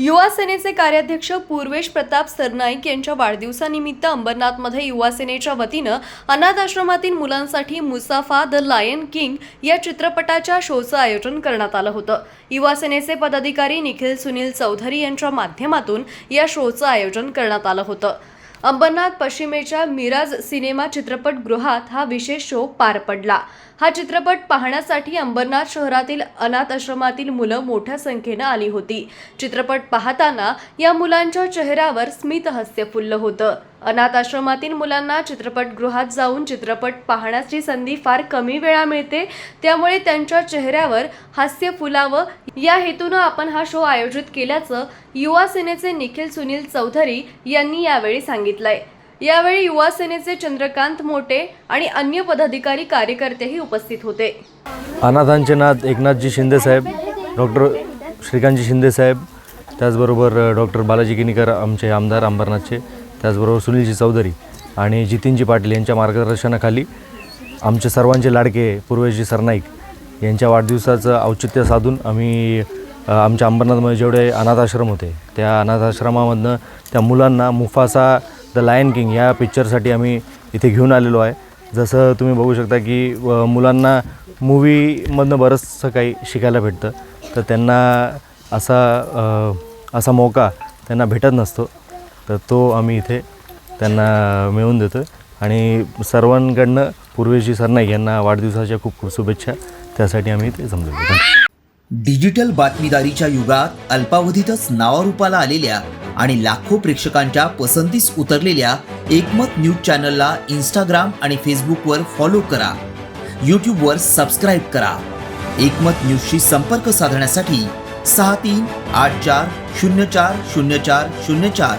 युवा सेनेचे कार्याध्यक्ष पूर्वेश प्रताप सरनाईक यांच्या वाढदिवसानिमित्त अंबरनाथमध्ये युवा सेनेच्या वतीनं अनाथ आश्रमातील मुलांसाठी मुसाफा द लायन किंग या चित्रपटाच्या शोचं आयोजन करण्यात आलं होतं. युवा सेनेचे पदाधिकारी निखिल सुनील चौधरी यांच्या माध्यमातून या शोचं आयोजन करण्यात आलं होतं. अंबरनाथ पश्चिमेच्या मिराज सिनेमा चित्रपटगृहात हा विशेष शो पार पडला. हा चित्रपट पाहण्यासाठी अंबरनाथ शहरातील अनाथ आश्रमातील मुलं मोठ्या संख्येनं आली होती. चित्रपट पाहताना या मुलांच्या चेहऱ्यावर स्मितहास्य फुललं होतं. अनाथ आश्रमातील मुलांना चित्रपटगृहात जाऊन चित्रपट पाहण्याची संधी फार कमी वेळा मिळते. त्यामुळे त्यांच्या चेहऱ्यावर हास्य फुलावं. या हेतूनं आपण हा शो आयोजित केल्याचं युवा सेनेचे निखिल सुनील चौधरी यांनी यावेळी सांगितलंय. यावेळी युवा सेनेचे चंद्रकांत मोटे आणि अन्य पदाधिकारी कार्यकर्तेही उपस्थित होते. अनाथांचे नाथ एकनाथजी शिंदेसाहेब डॉक्टर श्रीकांतजी शिंदेसाहेब त्याचबरोबर डॉक्टर बालाजी किनीकर आमचे आमदार अंबरनाथचे त्याचबरोबर सुनीलजी चौधरी आणि जितीनजी पाटील यांच्या मार्गदर्शनाखाली आमचे सर्वांचे लाडके पूर्वेशजी सरनाईक यांच्या वाढदिवसाचं औचित्य साधून आम्ही आमच्या अंबरनाथमध्ये जेवढे अनाथाश्रम होते त्या अनाथाश्रमामधनं त्या मुलांना मुफासा द लायन किंग या पिक्चरसाठी आम्ही इथे घेऊन आलेलो आहे. जसं तुम्ही बघू शकता की मुलांना मूवीमधनं बरंचसं काही शिकायला भेटतं तर त्यांना असा असा मौका त्यांना भेटत नसतो. तर तो आम्ही इथे त्यांना मिळवून देतो आणि सर्वांकडनं पूर्वेशी सरनाईक यांना वाढदिवसाच्या खूप खूप शुभेच्छा. त्यासाठी आम्ही इथे जमलेलो डिजिटल बातमीदारीच्या युगात अल्पावधीतच नावारूपाला आलेल्या आणि लाखो प्रेक्षकांच्या पसंतीस उतरलेल्या एकमत न्यूज चॅनलला इंस्टाग्राम आणि फेसबुकवर फॉलो करा. यूट्यूबवर सबस्क्राईब करा. एकमत न्यूजशी संपर्क साधण्यासाठी सहा तीन आठ चार शून्य चार शून्य चार शून्य चार